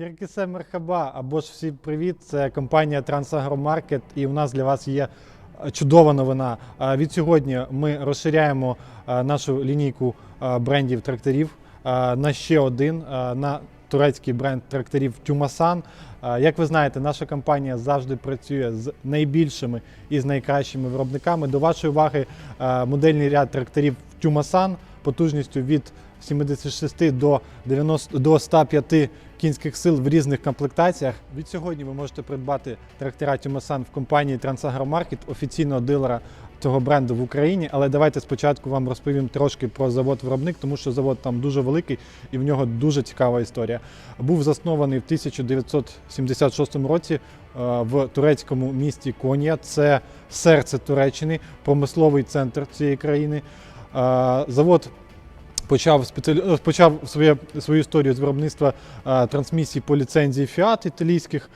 Гіркісе Мерхаба або ж всім привіт. Це компанія Трансагромаркет, і у нас для вас є е, чудова новина. Е, Від сьогодні ми розширяємо е, нашу лінійку брендів тракторів на ще один на турецький бренд тракторів Тюмасан. Як ви знаєте, наша компанія завжди працює з найбільшими і з найкращими виробниками. До вашої уваги модельний ряд тракторів Тюмасан потужністю від 76 до 90 до 105 кінських сил в різних комплектаціях. Від сьогодні ви можете придбати трактора Тюмасан в компанії Трансагромаркет, офіційного дилера цього бренду в Україні. Але давайте спочатку вам розповім трошки про завод-виробник, тому що завод там дуже великий і в нього дуже цікава історія. Був заснований в 1976 році е, в турецькому місті Конія. Це серце Туреччини, промисловий центр цієї країни. Е, Завод почав спеціалі... е, почав своє, свою історію з виробництва е, трансмісій по ліцензії Fiat італійських.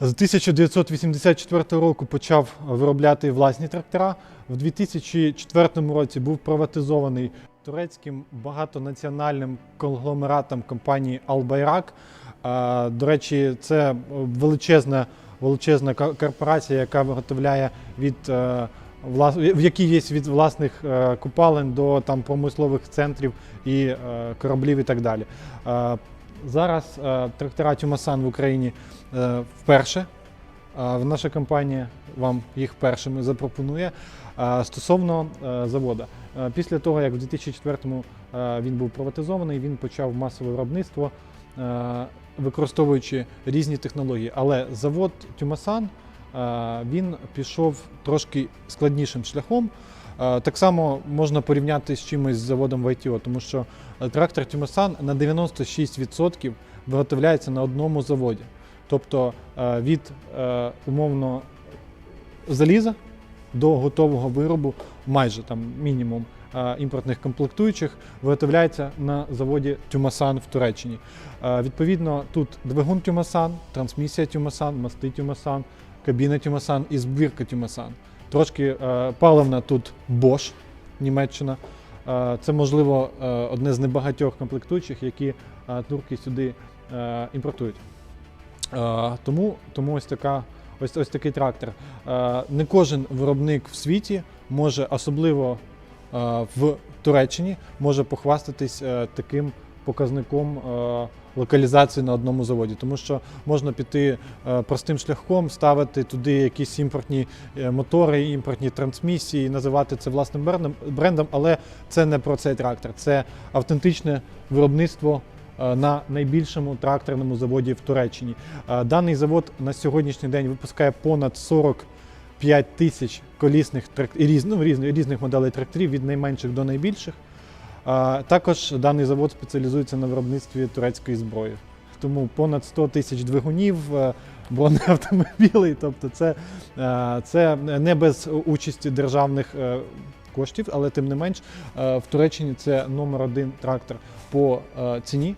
З 1984 року почав виробляти власні трактора. В 2004 році був приватизований турецьким багатонаціональним конгломератом компанії Албайрак. Е, До речі, це величезна, величезна корпорація, яка виготовляє від в якій є від власних е, купалин до там промислових центрів і е, кораблів і так далі. Е, Зараз трактора Тюмасан в Україні вперше. Наша компанія вам їх першими запропонує. Стосовно заводу, після того, як в 2004-му е, він був приватизований, він почав масове виробництво, використовуючи різні технології. Але завод Тюмасан він пішов трошки складнішим шляхом. Е, Так само можна порівняти з чимось з заводом в ITO, тому що е, трактор Тюмасан на 96% виготовляється на одному заводі. Тобто е, від е, умовно заліза до готового виробу, майже там мінімум е, імпортних комплектуючих, виготовляється на заводі Тюмасан в Туреччині. Е, Відповідно, тут двигун Тюмасан, трансмісія Тюмасан, мости Тюмасан, кабіна Тюмасан і збірка Тюмасан. Трошки е, паливна тут Bosch, Німеччина. Е, Це, можливо, е, одне з небагатьох комплектуючих, які турки сюди імпортують. Тому, тому ось, така, ось, ось такий трактор. Не кожен виробник в світі може, особливо в Туреччині, може похвастатись таким показником е, локалізації на одному заводі, тому що можна піти е, простим шляхом, ставити туди якісь імпортні е, мотори, імпортні трансмісії, називати це власним брендом, але це не про цей трактор, це автентичне виробництво на найбільшому тракторному заводі в Туреччині. Даний завод на сьогоднішній день випускає понад 45 тисяч колісних тракторів, ну, різних, різних моделей тракторів від найменших до найбільших. Також даний завод спеціалізується на виробництві турецької зброї. Тому понад 100 тисяч двигунів, е, бронеавтомобілей. Тобто, це, е, це не без участі державних е, коштів, але тим не менш в Туреччині це номер один трактор по ціні,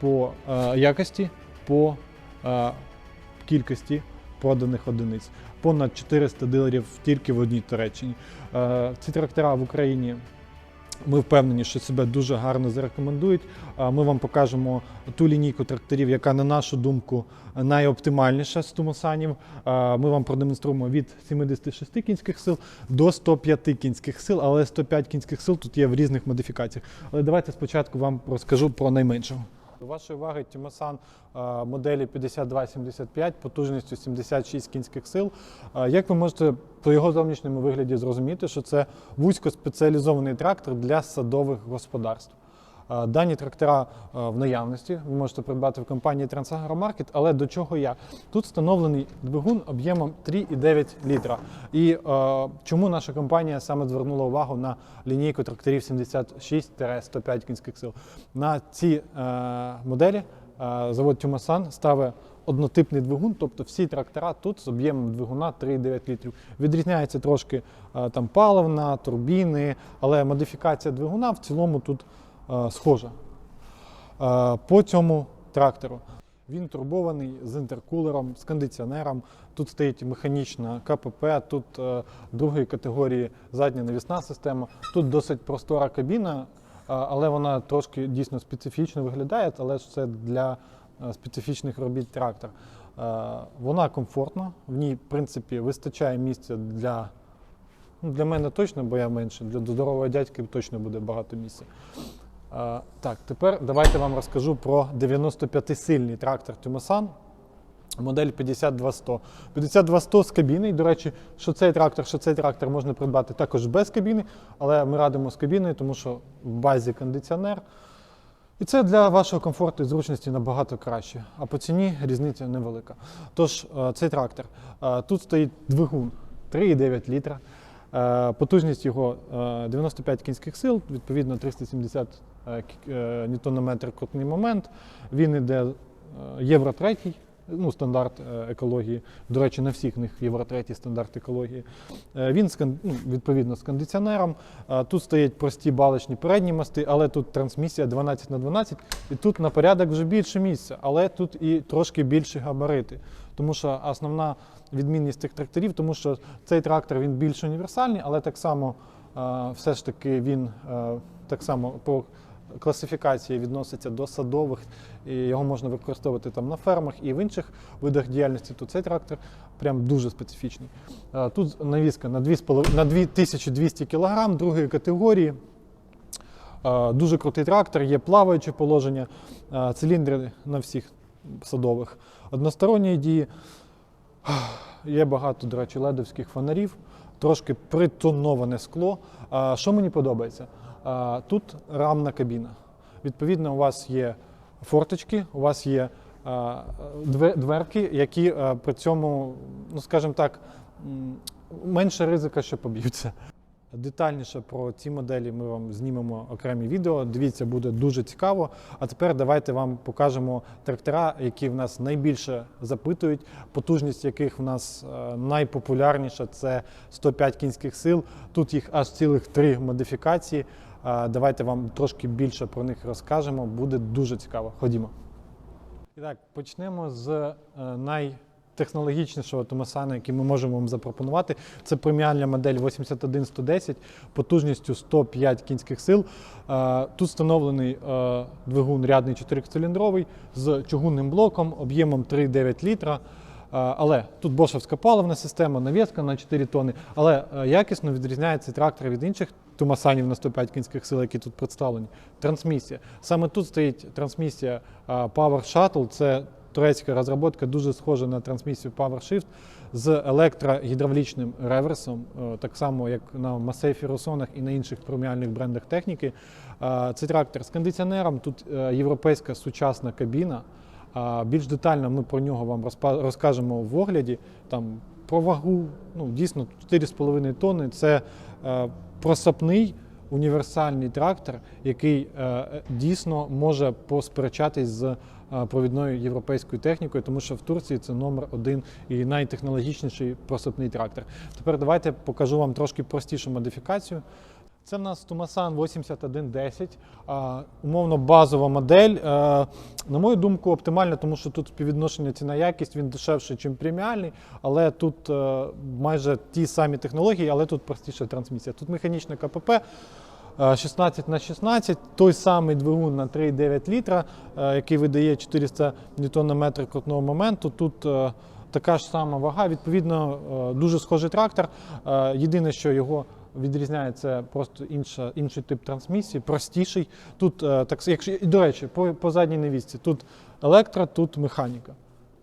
по якості, по кількості проданих одиниць. Понад 400 дилерів тільки в одній Туреччині. Ці трактора в Україні ми впевнені, що себе дуже гарно зарекомендують. Ми вам покажемо ту лінійку тракторів, яка, на нашу думку, найоптимальніша з тумосанів. Ми вам продемонструємо від 76 кінських сил до 105 кінських сил, але 105 кінських сил тут є в різних модифікаціях. Але давайте спочатку вам розкажу про найменшого. До вашої уваги Тімасан е, моделі 5275 потужністю 76 кінських сил. Е, Як ви можете по його зовнішньому вигляді зрозуміти, що це вузько спеціалізований трактор для садових господарств? Дані трактора в наявності ви можете придбати в компанії Трансагромаркет, але до чого я? Тут встановлений двигун об'ємом 3,9 літра. І чому наша компанія саме звернула увагу на лінійку тракторів 76-105 кінських сил? На ці е, моделі е, завод Тюмасан ставить однотипний двигун, тобто всі трактора тут з об'ємом двигуна 3,9 літрів. Відрізняється трошки е, там паливна, турбіни, але модифікація двигуна в цілому тут схожа. Е, По цьому трактору він турбований з інтеркулером, з кондиціонером. Тут стоїть механічна КПП, тут е, другої категорії задня навісна система. Тут досить простора кабіна, е, але вона трошки дійсно специфічно виглядає, але ж це для е, специфічних робіт трактор. Е, Вона комфортна, в ній, в принципі, вистачає місця для, ну, для мене точно, бо я менше, для здорового дядьки точно буде багато місця. Так, тепер давайте вам розкажу про 95-сильний трактор Тюмасан. Модель 52100. 52100 з кабіною. До речі, що цей трактор, що цей трактор можна придбати також без кабіни, але ми радимо з кабіною, тому що в базі кондиціонер. І це для вашого комфорту і зручності набагато краще. А по ціні різниця невелика. Тож, е, цей трактор. Е, Тут стоїть двигун 3,9 літра. Е, Потужність його е, 95 кінських сил, відповідно 370 е, е, крутний момент. Він іде е, євро 3, ну, стандарт е, екології. До речі, на всіх них євро 3 стандарт екології. Він ну, відповідно з кондиціонером. Тут стоять прості балочні передні мости, але тут трансмісія 12 на 12 і тут на порядок вже більше місця, але тут і трошки більші габарити. Тому що основна відмінність тих тракторів, тому що цей трактор він більш універсальний, але так само все ж таки він так само по класифікації відноситься до садових, і його можна використовувати там на фермах і в інших видах діяльності. То цей трактор прям дуже специфічний. Е, Тут навіска на 2200 кг другої категорії. Е, Дуже крутий трактор, є плаваюче положення, е, циліндри на всіх садових. Односторонньої дії. Є багато, до речі, ледовських фонарів, трошки притоноване скло. Що мені подобається? Тут рамна кабіна. Відповідно, у вас є форточки, у вас є дверки, які при цьому, ну скажімо так, менше ризика, що поб'ються. Детальніше про ці моделі ми вам знімемо окремі відео. Дивіться, буде дуже цікаво. А тепер давайте вам покажемо трактора, які в нас найбільше запитують, потужність яких в нас найпопулярніша це 105 кінських сил. Тут їх аж цілих три модифікації. Давайте вам трошки більше про них розкажемо. Буде дуже цікаво. Ходімо. І так, почнемо з е, найтехнологічнішого Томасана, який ми можемо вам запропонувати. Це преміальна модель 81110 потужністю 105 кінських сил. Е, Тут встановлений е, двигун рядний 4-циліндровий з чугунним блоком, об'ємом 3,9 літра. Але тут бошевська паливна система, навіска на 4 тони. Але якісно відрізняється трактор від інших Тумасанів на 105 кінських сил, які тут представлені. Трансмісія. Саме тут стоїть трансмісія Power Shuttle. Це турецька розробка, дуже схожа на трансмісію PowerShift з електрогідравлічним реверсом, е, так само як на Масей Ферусонах і на інших преміальних брендах техніки. Це трактор з кондиціонером, тут е, європейська сучасна кабіна. Більш детально ми про нього вам розкажемо в огляді. Там про вагу, ну дійсно 4,5 тонни. Це е, просапний універсальний трактор, який е, дійсно може посперечатись з е, провідною європейською технікою, тому що в Турції це номер один і найтехнологічніший просапний трактор. Тепер давайте покажу вам трошки простішу модифікацію. Це в нас Тумасан 8110, а, умовно базова модель. Е, на мою думку, оптимальна, тому що тут співвідношення ціна-якість, він дешевший, ніж преміальний, але тут е, майже ті самі технології, але тут простіша трансмісія. Тут механічне КПП. е, 16 на 16, той самий двигун на 3,9 літра, е, який видає 400 Нм крутного моменту. Тут е, така ж сама вага. Відповідно, е, дуже схожий трактор. Е, Єдине, що його відрізняє, це просто інша, інший тип трансмісії, простіший. Тут, е, так, якщо, до речі, по, по задній невісці, тут електро, тут механіка.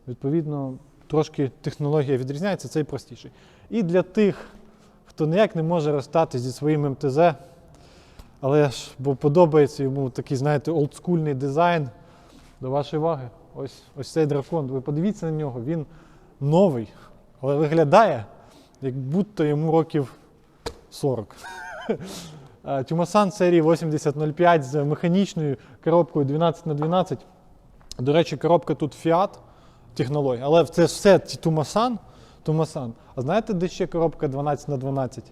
Відповідно, трошки технологія відрізняється, цей простіший. І для тих, хто ніяк не може розстати зі своїм МТЗ, але ж бо подобається йому такий, знаєте, олдскульний дизайн. До вашої уваги, ось, ось цей дракон. Ви подивіться на нього, він новий, але виглядає, як будто йому років 40. Е, Тюмасан серії 8005 з механічною коробкою 12 на 12. До речі, коробка тут Fiat технологія, але це все. Тумасан. А знаєте, де ще коробка 12 на 12?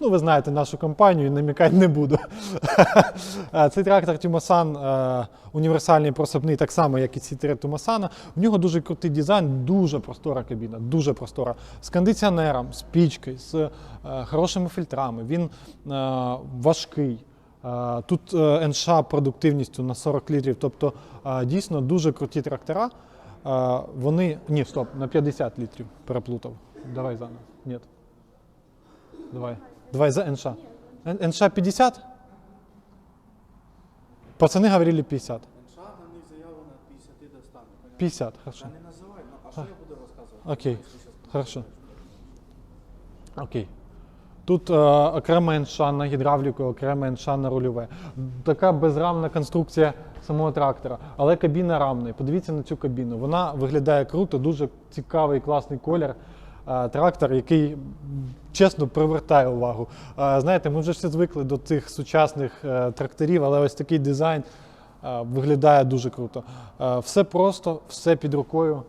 Ну, ви знаєте нашу компанію, намікати не буду. Цей трактор Тюмасан е, універсальний просипний, так само, як і ці три Тумасана. В нього дуже крутий дизайн, дуже простора кабіна, дуже простора. З кондиціонером, з пічкою, з е, хорошими фільтрами. Він е, важкий. Тут е, НШ продуктивністю на 40 літрів, тобто дійсно дуже круті трактора. Вони. Ні, стоп, на 50 літрів переплутав. Давай заново. Ні. Давай. Давай за НШ. НШ 50? Пацани говорили 50. Інша на них заявлено 50 до 100. 50, хорошо. Та не називай, ну а що я буду розказувати? Окей, хорошо. Окей. Тут е, окрема інша на гідравліку, окрема інша на рульове. Така безрамна конструкція самого трактора, але кабіна рамна. І Подивіться на цю кабіну. Вона виглядає круто, дуже цікавий, класний колір. Е, трактор, який чесно привертає увагу. Е, знаєте, ми вже всі звикли до цих сучасних е, тракторів, але ось такий дизайн виглядає дуже круто. Все просто, все під рукою.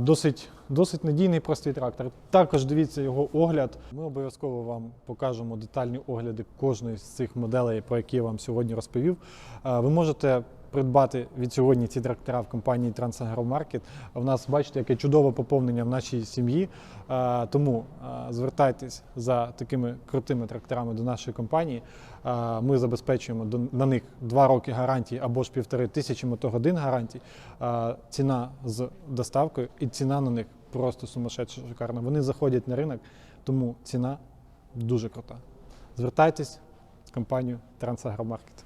Досить, досить надійний простий трактор. Також дивіться його огляд. Ми обов'язково вам покажемо детальні огляди кожної з цих моделей, про які я вам сьогодні розповів. Ви можете придбати від сьогодні ці трактора в компанії Трансагромаркет. У нас бачите, яке чудове поповнення в нашій сім'ї. Е, Тому е, звертайтесь за такими крутими тракторами до нашої компанії. Е, Ми забезпечуємо на них два роки гарантії або ж півтори тисячі мотогодин гарантій. Ціна з доставкою і ціна на них просто сумасшедша шикарна. Вони заходять на ринок, тому ціна дуже крута. Звертайтесь в компанію Трансагромаркет.